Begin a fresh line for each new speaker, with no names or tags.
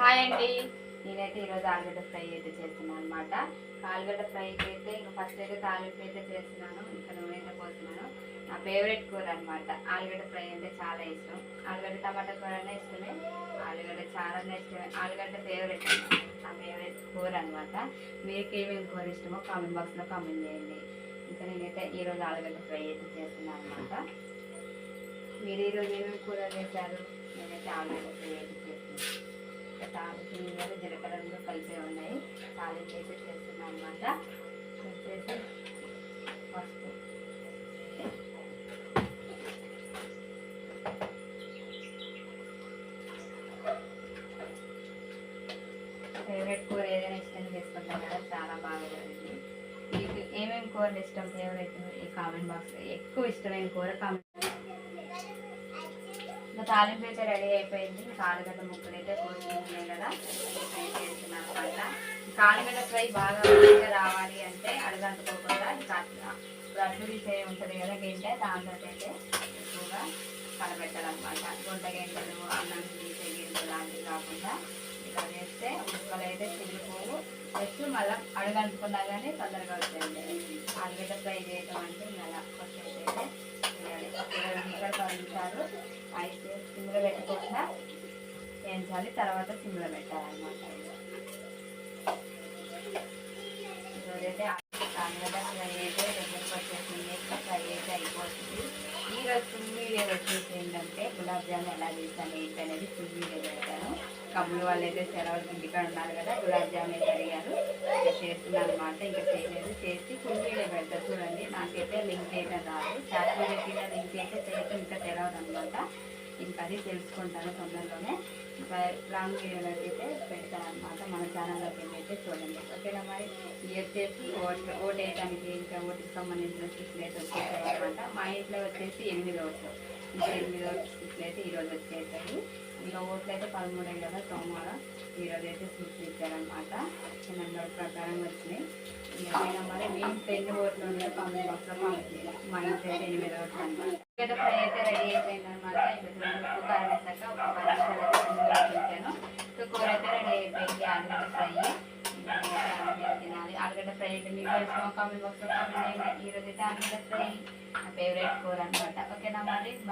Hi అండి. నేనైతే ఈరోజు ఆలుగడ్డ ఫ్రై అయితే చేస్తున్నాను అనమాట ఆలుగడ్డ ఫ్రైకి అయితే ఇంకా ఫస్ట్ అయితే తాలింపు అయితే చేస్తున్నాను. ఇంకా నూనె అయితే పోతున్నాను నా ఫేవరెట్ కూర అనమాట ఆలుగడ్డ ఫ్రై అంటే చాలా ఇష్టం. ఆలుగడ్డ టమాటా కూర అనే ఇష్టమే. ఆలుగడ్డ చాలా ఇష్టమే. ఆలుగడ్డ ఫేవరెట్ నా ఫేవరెట్ కూర అనమాట మీకు ఏమేమి కూర ఇష్టమో కామెంట్ బాక్స్లో కామెంట్ చేయండి. ఇంకా నేనైతే ఈరోజు ఆలుగడ్డ ఫ్రై అయితే చేస్తున్నాను అనమాట మీరు ఈరోజు ఏమేమి కూర చేశారు? నేనైతే ఆలుగడ్డ ఫ్రై అయితే చేస్తున్నాను. తాలింపు జీలకర్రలు కలిపి ఉన్నాయి. తాలింపు అయితే చేస్తున్నాం అనమాట వచ్చేసి ఫస్ట్ ఫేవరెట్ కూర ఏదైనా ఇష్టం చేసుకుంటాం కదా చాలా బాగా జరిగింది. మీకు ఏమేమి కూరలు ఇష్టం? ఫేవరెట్ ఈ కామెంట్ బాక్స్లో ఎక్కువ ఇష్టమైన కూర కామెంట్. ఇంకా తాలింపు అయితే రెడీ అయిపోయింది. ఇంకా ఆలుగడ్డ ముక్కలు అయితే కోసుకుంటున్నాయి చేస్తున్నాను అనమాట ఇంకా ఫ్రై బాగా రావాలి అంటే అడగంటుకోకుండా ఇంకా అట్లా తీసే ఉంటుంది కదా గింటె దాంతో అయితే ఎక్కువగా కలబెట్టాలన్నమాట. గుంట గింటలు అన్నం తీసే గింటలు లాంటివి కాకుండా ఇలా వేస్తే ముక్కలు అయితే చిల్లిపోవు జస్ట్ మళ్ళీ అడుగంటుకున్నా కానీ తొందరగా వచ్చేయండి. ఆలుగడ్డ ఫ్రై చేయటం అంటే మళ్ళా కొంచెం అయితే చేయాలి ఇరవై నిమిషాలు అయితే సిమ్లో పెట్టకుండా వేయించాలి తర్వాత సిమ్లో పెట్టాలన్నమాట ఈరోజైతే ఆలుగడ్డ ఫ్రై అయితే దగ్గరకు వచ్చేసింది ఫ్రై అయితే అయిపోతుంది. ఈ ఫుల్ వీడియో వచ్చేసి ఏంటంటే గులాబ్ జామ్ ఎలా చేశాను ఏంటి అనేది ఫుల్ వీడియో పెడతాను. కమ్ములు వాళ్ళు అయితే సెలవులు ఇంటికాడ ఉన్నారు కదా గులాబ్ జామ్ అయితే అడిగారు ఇంకా చేస్తున్నాను అనమాట ఇంకా చేయలేదు. చేసి ఫుల్ వీడియో పెడతారు చూడండి. నాకైతే లింక్ చేయడం రాదు. చాలా పెట్టిన లింక్ అయితే చేయటం ఇంకా తెలియదు అనమాట ఇంకా అది తెలుసుకుంటాను తొందరలోనే. ఇంకా లాంగ్ వీడియోలో అయితే పెడతాను అనమాట మన ఛానల్లోకి అయితే చూడండి. ఓకేనా మరి? ఇది వచ్చేసి ఓట్ ఓటు వేయడానికి ఇంకా ఓటుకి సంబంధించిన స్టిక్లు అయితే వచ్చేసాయి అనమాట మా ఇంట్లో వచ్చేసి ఎనిమిది ఓట్లు. ఇంకా ఎనిమిది స్టిక్లు అయితే ఈరోజు వచ్చేసాయి. ఇంకా ఓట్లు అయితే పదమూడే కదా సోమవారం. ఈరోజు అయితే స్టిక్లు ఇచ్చారనమాట నెంబర్ ప్రకారం వచ్చినాయి. ఇంకా మరి మీ ఎన్ని ఓట్లు ఉన్నాయో కామెంట్ బాక్స్లో మా ఇంట్లో అయితే ఎనిమిది ఓట్లు అనమాట ఇక్కడ ఫ్రై అయితే రెడీ అయిపోయిందనమాట ఇంకా చూడండి ఒక పది నిమిషాలు అయితే సో కూర అయితే రెడీ అయిపోయింది ఆలుగడ్డ ఫ్రై తినాలి. ఆలుగడ్డ ఫ్రై అయితే మీకు ఇష్టం కామెంట్ బాక్స్లో కామెంట్ చేయండి. ఈరోజు అయితే ఆలుగడ్డ ఫ్రై నా ఫేవరెట్ కూర అనమాట ఓకేనా మరి? బాయ్